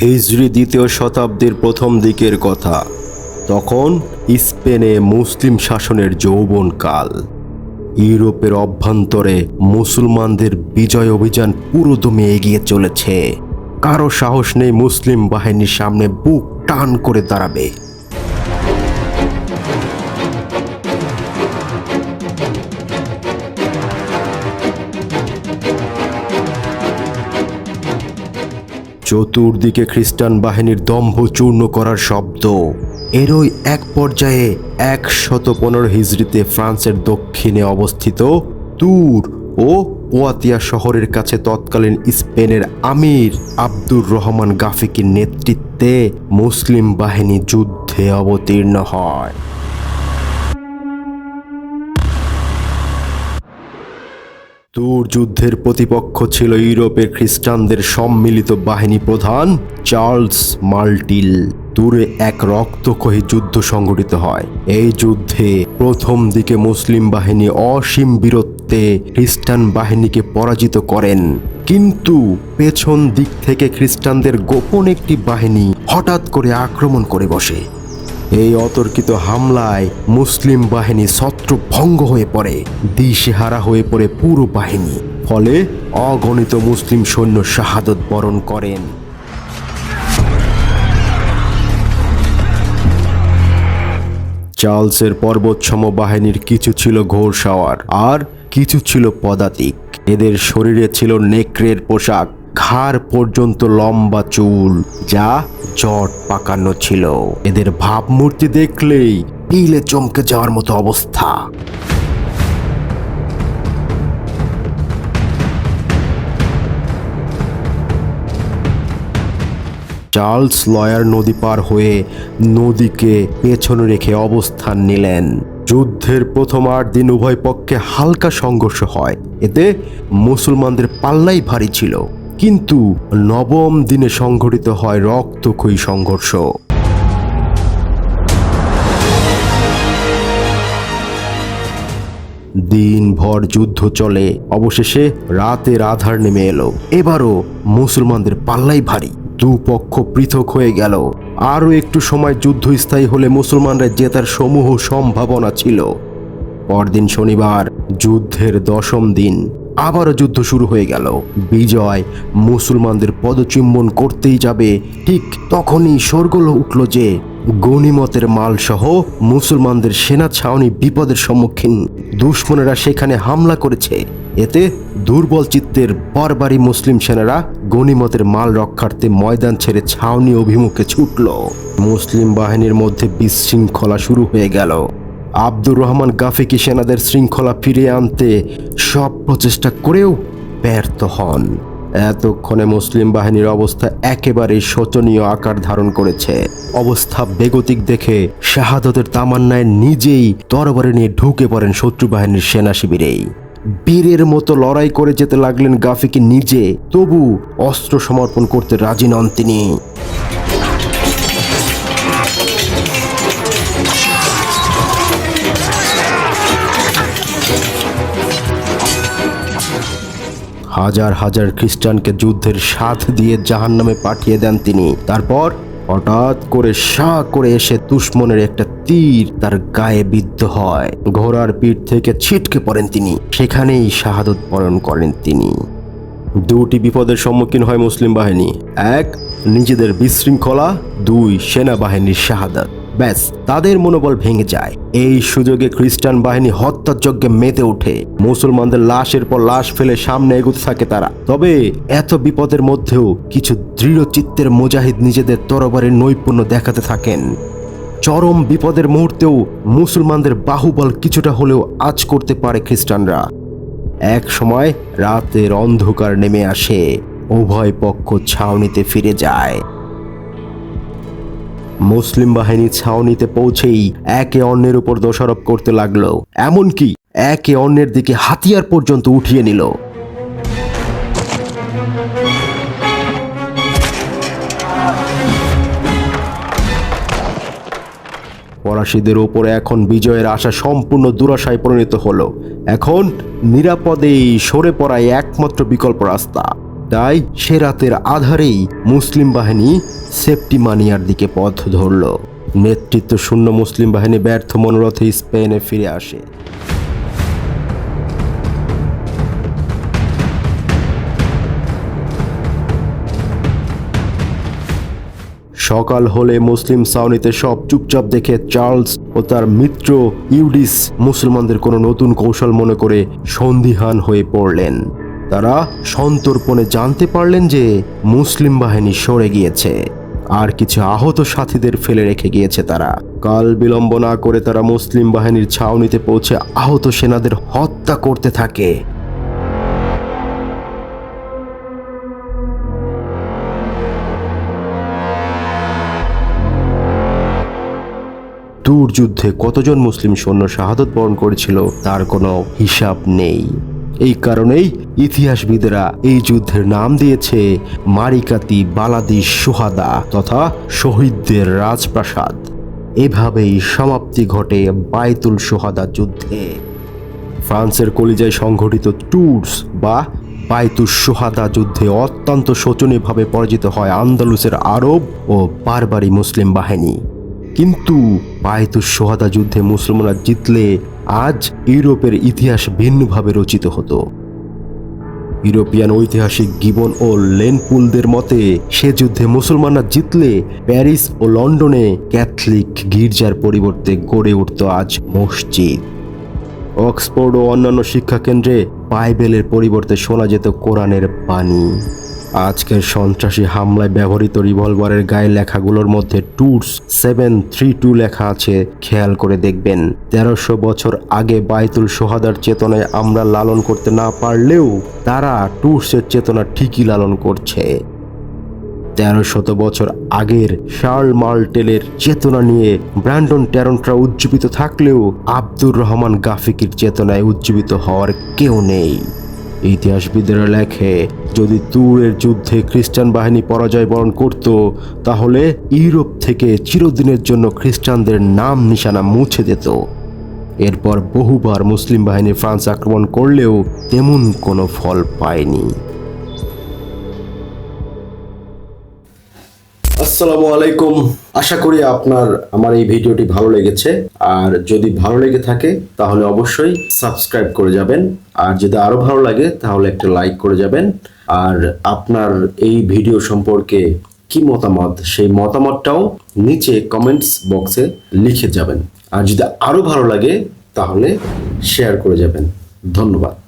হিজরি দ্বিতীয় শতাব্দীর প্রথম দিকের কথা, তখন স্পেনে মুসলিম শাসনের যৌবনকাল। ইউরোপের অভ্যন্তরে মুসলমানদের বিজয় অভিযান পুরোদমে এগিয়ে চলেছে। কারও সাহস নেই মুসলিম বাহিনীর সামনে বুক টান করে দাঁড়াবে। চতুর্দিকে খ্রিস্টান বাহিনীর দম্ভ চূর্ণ করার শব্দ। এরই এক পর্যায়ে একশত পনেরো হিজড়িতে ফ্রান্সের দক্ষিণে অবস্থিত তুর ও ওয়াতিয়া শহরের কাছে তৎকালীন স্পেনের আমির আব্দুর রহমান গাফিকির নেতৃত্বে মুসলিম বাহিনী যুদ্ধে অবতীর্ণ হয়। তুর যুদ্ধের প্রতিপক্ষ ছিল ইউরোপের খ্রিস্টানদের সম্মিলিত বাহিনী প্রধান চার্লস মাল্টিল। তুরে এক রক্তকহী যুদ্ধ সংঘটিত হয়। এই যুদ্ধে প্রথম দিকে মুসলিম বাহিনী অসীম বীরত্বে খ্রিস্টান বাহিনীকে পরাজিত করেন। কিন্তু পেছন দিক থেকে খ্রিস্টানদের গোপন একটি বাহিনী হঠাৎ করে আক্রমণ করে বসে। এই অতর্কিত হামলায় মুসলিম বাহিনী ছত্রভঙ্গ হয়ে পড়ে, দিশেহারা হয়ে পড়ে পুরো বাহিনী। ফলে অগণিত মুসলিম সৈন্য শাহাদত বরণ করেন। চার্লসের পর্বতসম বাহিনীর কিছু ছিল ঘোড়সাওয়ার, আর কিছু ছিল পদাতিক। এদের শরীরে ছিল নেকড়ের পোশাক। ঘাড় পর্যন্ত লম্বা চুল যা জট পাকানো ছিল। এদের ভাবমূর্তি দেখলেই পিলে চমকে যাওয়ার মতো অবস্থা। চার্লস লয়ার নদী পার হয়ে নদীকে পেছনে রেখে অবস্থান নিলেন। যুদ্ধের প্রথম আট দিন উভয় পক্ষে হালকা সংঘর্ষ হয়। এতে মুসলমানদের পাল্লাই ভারী ছিল। কিন্তু নবম দিনে সংঘটিত হয় রক্তক্ষয়ী সংঘর্ষ। দিনভর যুদ্ধ চলে, অবশেষে রাতের আধার নেমে এলো। এবারও মুসলমানদের পাল্লাই ভারী। দুপক্ষ পৃথক হয়ে গেল। আরও একটু সময় যুদ্ধ স্থায়ী হলে মুসলমানরা জেতার সমূহ সম্ভাবনা ছিল। পরদিন শনিবার, যুদ্ধের দশম দিন। আবারও যুদ্ধ শুরু হয়ে গেল। বিজয় মুসলমানদের পদচুম্বন করতেই যাবে। ঠিক তখনই শোরগোল উঠল যে, গণিমতের মালসহ মুসলমানদের সেনা ছাউনি বিপদের সম্মুখীন। দুশ্মনেরা সেখানে হামলা করেছে। এতে দুর্বল চিত্তের বারবারই মুসলিম সেনারা গণিমতের মাল রক্ষার্থে ময়দান ছেড়ে ছাউনি অভিমুখে ছুটল। মুসলিম বাহিনীর মধ্যে বিশৃঙ্খলা শুরু হয়ে গেল। আব্দুর রহমান গাফিকি সেনাদের শৃঙ্খলা ফিরিয়ে আনতে সব প্রচেষ্টা করেও ব্যর্থ হন। এতক্ষণে মুসলিম বাহিনীর অবস্থা একেবারেই শোচনীয় আকার ধারণ করেছে। অবস্থা বেগতিক দেখে শাহাদতের তামান্নায় নিজেই তরবারে নিয়ে ঢুকে পড়েন শত্রু বাহিনীর সেনা শিবিরেই। বীরের মতো লড়াই করে যেতে লাগলেন গাফিকি নিজে, তবু অস্ত্র সমর্পণ করতে রাজি নন তিনি। হাজার হাজার খ্রিস্টানকে যুদ্ধের সাথ দিয়ে জাহান নামে পাঠিয়ে দেন তিনি। তারপর হঠাৎ করে সা করে এসে দুশ্মনের একটা তীর তার গায়ে বিদ্ধ হয়। ঘোড়ার পিঠ থেকে ছিটকে পড়েন তিনি। সেখানেই শাহাদত বরণ করেন তিনি। দুটি বিপদের সম্মুখীন হয় মুসলিম বাহিনী। এক, নিজেদের বিশৃঙ্খলা। দুই, সেনাবাহিনীর শাহাদাত। ব্যাস, তাদের মনোবল ভেঙে যায়। এই সুযোগে খ্রিস্টান বাহিনী হত্যাযজ্ঞে মেতে ওঠে। মুসলমানদের লাশের পর লাশ ফেলে সামনে এগোতে থাকে তারা। তবে এত বিপদের মধ্যেও কিছু দৃঢ় চিত্তের মুজাহিদ নিজেদের তরবারের নৈপুণ্য দেখাতে থাকেন। চরম বিপদের মুহূর্তেও মুসলমানদের বাহুবল কিছুটা হলেও আজ করতে পারে খ্রিস্টানরা। এক সময় রাতের অন্ধকার নেমে আসে। উভয় পক্ষ ছাউনিতে ফিরে যায়। মুসলিম বাহিনী ছাউনিতে পৌঁছেই একে অন্যের উপর দোষারোপ করতে লাগল। এমনকি একে অন্যের দিকে হাতিয়ার পর্যন্ত উঠিয়ে নিল। ফরাসিদের উপরে এখন বিজয়ের আশা সম্পূর্ণ দুরাশায় পরিণত হলো। এখন নিরাপদেই সরে পড়াই একমাত্র বিকল্প রাস্তা। তাই সে রাতের আধারেই মুসলিম বাহিনী সেফটি মানিয়ার দিকে পথ ধরল। নেতৃত্ব শূন্য মুসলিম বাহিনী ব্যর্থ মনোরথে স্পেনে ফিরে আসে। সকাল হলে মুসলিম সাউনিতে সব চুপচাপ দেখে চার্লস ও তার মিত্র ইউডিস মুসলমানদের কোনো নতুন কৌশল মনে করে সন্দিহান হয়ে পড়লেন। তারা সন্তর্পণে জানতে পারলেন যে মুসলিম বাহিনী সরে গিয়েছে, আর কিছু আহত সাথীদের ফেলে রেখে গিয়েছে তারা। কাল বিলম্ব না করে তারা মুসলিম বাহিনীর ছাউনিতে পৌঁছে আহত সেনাদের হত্যা করতে থাকে। দূর যুদ্ধে কতজন মুসলিম সৈন্য শাহাদত বরণ করেছিল তার কোনো হিসাব নেই। এই কারণেই ইতিহাসবিদেরা এই যুদ্ধের নাম দিয়েছে মারিকাতি বালাদি সোহাদা তথা শহীদদের রাজপ্রাসাদ। এভাবেই সমাপ্তি ঘটে বায়তুল সোহাদা যুদ্ধে। ফ্রান্সের কলিজায় সংঘটিত ট্যুরস বা বাইতুস সোহাদা যুদ্ধে অত্যন্ত শোচনীয়ভাবে পরাজিত হয় আন্দালুসের আরব ও বারবারি মুসলিম বাহিনী। কিন্তু বায়তুস সোহাদা যুদ্ধে মুসলমানরা জিতলে আজ ইউরোপের ইতিহাস ভিন্নভাবে রচিত হতো। ইউরোপিয়ান ঐতিহাসিক গিবন ও লেনপুলদের মতে, সে যুদ্ধে মুসলমানরা জিতলে প্যারিস ও লন্ডনে ক্যাথলিক গির্জার পরিবর্তে গড়ে উঠত আজ মসজিদ। অক্সফোর্ড ও অন্যান্য শিক্ষাকেন্দ্রে বাইবেলের পরিবর্তে শোনা যেত কোরআনের বাণী। আজকের সন্ত্রাসী হামলায় ব্যবহৃত রিভলভারের গায়ে লেখাগুলোর মধ্যে টুরস সেভেন থ্রি টু লেখা আছে, খেয়াল করে দেখবেন। তেরোশো বছর আগে বাইতুল সোহাদার চেতনায় আমরা লালন করতে না পারলেও তারা টুরসের চেতনা ঠিকই লালন করছে। তেরো শত বছর আগের শার্ল মার্টেলের চেতনা নিয়ে ব্র্যান্ডন ট্যারন্টরা উজ্জীবিত থাকলেও আব্দুর রহমান গাফিকির চেতনায় উজ্জীবিত হওয়ার কেউ নেই। ইতিহাসবিদেরা লেখে, যদি তুরের যুদ্ধে খ্রিস্টান বাহিনী পরাজয় বরণ করত, তাহলে ইউরোপ থেকে চিরদিনের জন্য খ্রিস্টানদের নাম নিশানা মুছে যেত এরপর বহুবার মুসলিম বাহিনী ফ্রান্স আক্রমণ করলেও তেমন কোনো ফল পায়নি। আসসালামু আলাইকুম। আশা করি আপনার, আমার এই ভিডিওটি ভালো লেগেছে। আর যদি ভালো লেগে থাকে, তাহলে অবশ্যই সাবস্ক্রাইব করে যাবেন। আর যদি আরও ভালো লাগে, তাহলে একটা লাইক করে যাবেন। আর আপনার এই ভিডিও সম্পর্কে কি মতামত, সেই মতামতটাও নিচে কমেন্টস বক্সে লিখে যাবেন। আর যদি আরও ভালো লাগে, তাহলে শেয়ার করে যাবেন। ধন্যবাদ।